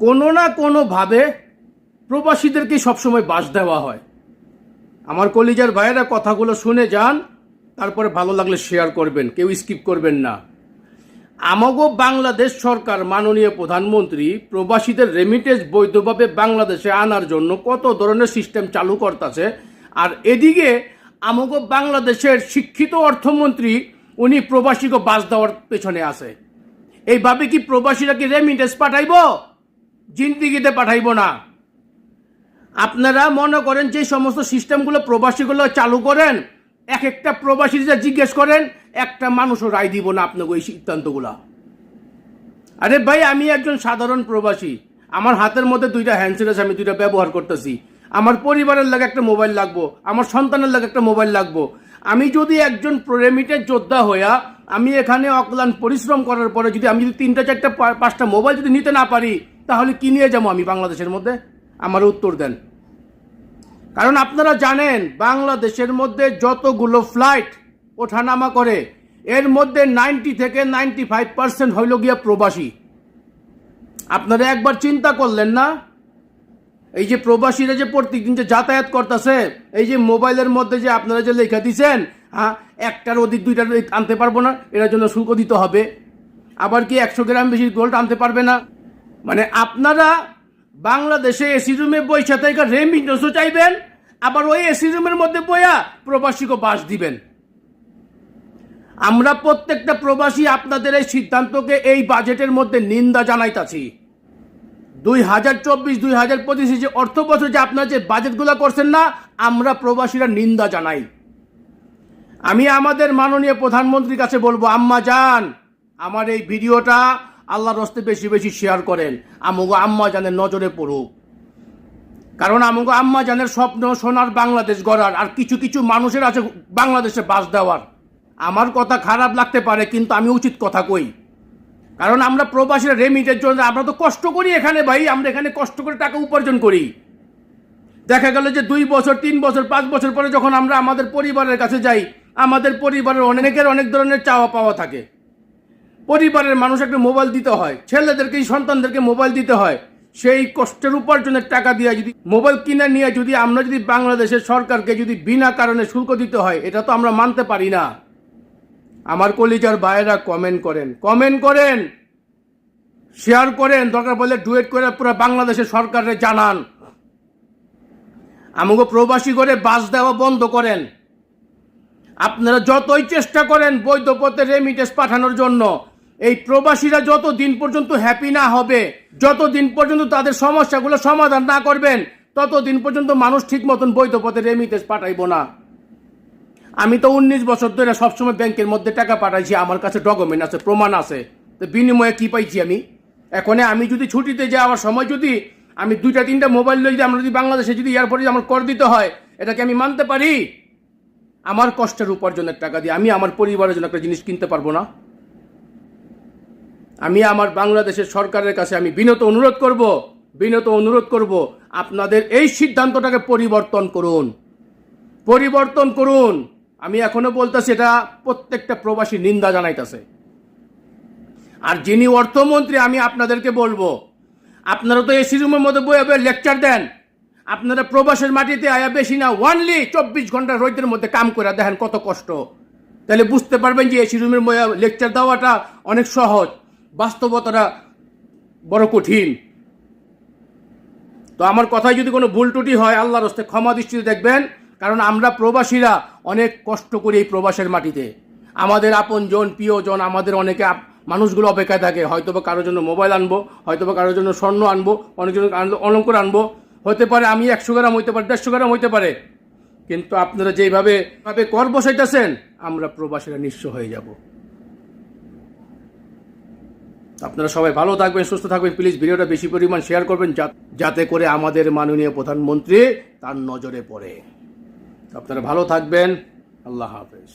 কোনো না কোনোভাবে প্রবাসীদেরকে সবসময় বাস দেওয়া হয়। আমার কলিজার ভাইয়েরা কথাগুলো শুনে যান, তারপরে ভালো লাগলে শেয়ার করবেন, কেউ স্কিপ করবেন না। আমাগো বাংলাদেশ সরকার মাননীয় প্রধানমন্ত্রী প্রবাসীদের রেমিটেন্স বৈধভাবে বাংলাদেশে আনার জন্য কত ধরনের সিস্টেম চালু করতেছে, আর এদিকে আমাগো বাংলাদেশের শিক্ষিত অর্থমন্ত্রী, উনি প্রবাসীকে বাস দেওয়ার পেছনে আছে। এইভাবে কি প্রবাসীরা কি রেমিটেন্স পাঠাইব? জিন্দিগিতে পাঠাইব না। আপনারা মনে করেন যে সমস্ত সিস্টেমগুলো প্রবাসীগুলো চালু করেন এক একটা প্রবাসী যা জিজ্ঞেস করেন, একটা মানুষও রায় দিব না আপনাকে ওই সিদ্ধান্তগুলা। আরে ভাই, আমি একজন সাধারণ প্রবাসী। আমার হাতের মধ্যে দুইটা হ্যান্ডসেট আছে আমি দুইটা ব্যবহার করতেছি। আমার পরিবারের লাগে একটা মোবাইল লাগবো, আমার সন্তানের লাগে একটা মোবাইল লাগবো। আমি যদি একজন রেমিটেড যোদ্ধা হইয়া, আমি এখানে অক্লান পরিশ্রম করার পরে যদি আমি যদি তিনটা, চারটা পাঁচটা মোবাইল যদি নিতে না পারি তাহলে কি নিয়ে যাব আমি বাংলাদেশের মধ্যে? আমার উত্তর দেন। কারণ আপনারা জানেন, বাংলাদেশের মধ্যে যতগুলো ফ্লাইট ওঠানামা করে, এর মধ্যে নাইনটি থেকে নাইনটি ফাইভ পার্সেন্ট হইল গিয়া প্রবাসী। আপনারা একবার চিন্তা করলেন না? এই যে প্রবাসীরা যে প্রত্যেকদিন যে যাতায়াত করতেছে, এই যে মোবাইলের মধ্যে যে আপনারা যে লেখা দিছেন হ্যাঁ একটার অধিক, দুইটার আনতে পারব না, এটার জন্য শুল্ক দিতে হবে। আবার কি একশো গ্রাম বেশি গোল্ড আনতে পারবে না? মানে আপনারা বাংলাদেশে এসি রুমে বৈশা থেকে রেমিটেন্সও চাইবেন, আবার ওই এসি রুমের মধ্যে বইয়া প্রবাসীকে বাস দিবেন। আমরা প্রত্যেকটা প্রবাসী আপনাদের এই সিদ্ধান্তকে এই বাজেটের মধ্যে নিন্দা জানাইতাছি। দুই হাজার চব্বিশ, দুই হাজার পঁচিশে যে অর্থ বছর যে আপনারা যে বাজেটগুলো করছেন না, আমরা প্রবাসীরা নিন্দা জানাই। আমি আমাদের মাননীয় প্রধানমন্ত্রীর কাছে বলব, আম্মা যান, আমার এই ভিডিওটা আল্লাহর রস্তে বেশি বেশি শেয়ার করেন। আমগো আম্মা জানের নজরে পড়ুক। কারণ আমগো আম্মা জানের স্বপ্ন, সোনার বাংলাদেশ গড়ার আর কিছু কিছু মানুষের আছে বাংলাদেশে বাস দেওয়ার। আমার কথা খারাপ লাগতে পারে, কিন্তু আমি উচিত কথা কই। কারণ আমরা প্রবাসীরা রেমিটের জন্য, আমরা তো কষ্ট করি এখানে ভাই, আমরা এখানে কষ্ট করে টাকা উপার্জন করি। দেখা গেল যে দুই বছর, তিন বছর, পাঁচ বছর পরে যখন আমরা আমাদের পরিবারের কাছে যাই, আমাদের পরিবারের অনেকের অনেক ধরনের চাওয়া পাওয়া থাকে। পরিবারের মানুষ একটা মোবাইল দিতে হয়, ছেলেদেরকে, সন্তানদেরকে মোবাইল দিতে হয়। সেই কষ্টের উপার্জনের টাকা দিয়ে যদি মোবাইল কিনে নিয়ে যদি আমরা যদি বাংলাদেশের সরকারকে যদি বিনা কারণে শুল্ক দিতে হয়, এটা তো আমরা মানতে পারি না। আমার কলিজার ভাইয়েরা কমেন্ট করেন কমেন্ট করেন শেয়ার করেন, দরকার বলে ডুয়েট করে পুরো বাংলাদেশের সরকারে জানান। আমাকে প্রবাসী করে বাস দেওয়া বন্ধ করেন। আপনারা যতই চেষ্টা করেন বৈধ পথে রেমিটেন্স পাঠানোর জন্য এই প্রবাসীরা যত দিন পর্যন্ত হ্যাপি না হবে, যত দিন পর্যন্ত তাদের সমস্যাগুলো সমাধান না করবেন, তত দিন পর্যন্ত মানুষ ঠিক মতন বৈধ পথে রেমিটেন্স পাঠাইব না। আমি তো উনিশ বছর ধরে সবসময় ব্যাংকের মধ্যে টাকা পাঠাইছি, আমার কাছে ডকুমেন্ট আছে, প্রমাণ আছে। তো বিনিময়ে কি পাইছি আমি? এখন আমি যদি ছুটিতে যাওয়ার সময় যদি আমি দুইটা, তিনটা মোবাইল লই যদি আমরা যদি বাংলাদেশে যদি এয়ারপোর্টে আমার কর দিতে হয় এটাকে আমি মানতে পারি? আমার কষ্টের উপার্জনের টাকা দিয়ে আমি আমার পরিবারের জন্য একটা জিনিস কিনতে পারব না? আমি আমার বাংলাদেশের সরকারের কাছে আমি বিনত অনুরোধ করব, বিনত অনুরোধ করব, আপনাদের এই সিদ্ধান্তটাকে পরিবর্তন করুন। পরিবর্তন করুন। আমি এখনও বলতেছি, এটা প্রত্যেকটা প্রবাসী নিন্দা জানাইতেছে। আর যিনি অর্থমন্ত্রী, আমি আপনাদেরকে বলব, আপনারা তো এসি রুমের মধ্যে বয়ে লেকচার দেন। আপনারা প্রবাসের মাটিতে আয়া বেশি না ওয়ানলি চব্বিশ ঘণ্টা রোদের মধ্যে কাম করে দেখেন কত কষ্ট। তাহলে বুঝতে পারবেন যে এসি রুমের লেকচার দেওয়াটা অনেক সহজ। বাস্তবতাটা বড় কঠিন। তো আমার কথায় যদি কোনো ভুল ত্রুটি হয়, আল্লাহর হস্তে ক্ষমা দৃষ্টিতে দেখবেন, কারণ আমরা প্রবাসীরা অনেক কষ্ট করি এই প্রবাসের মাটিতে। আমাদের আপন আপনজন, প্রিয়জন, আমাদের অনেকে মানুষগুলো অপেক্ষায় থাকে হয়তো বা কারোর জন্য মোবাইল আনব হয়তো বা কারোর জন্য স্বর্ণ আনব অনেকজন অলঙ্কর আনব, হতে পারে আমি একশো গ্রাম হইতে পারে, দেড়শো গ্রাম হইতে পারে। কিন্তু আপনারা যেভাবে ভাবে কর বসাইতেছেন, আমরা প্রবাসীরা নিঃস্ব হয়ে যাব। আপনারা সবাই ভালো থাকবেন, সুস্থ থাকবেন। প্লিজ ভিডিওটা বেশি পরিমাণ শেয়ার করবেন যাতে করে আমাদের মাননীয় প্রধানমন্ত্রী তার নজরে পড়ে। আপনারা ভালো থাকবেন। আল্লাহ হাফেজ।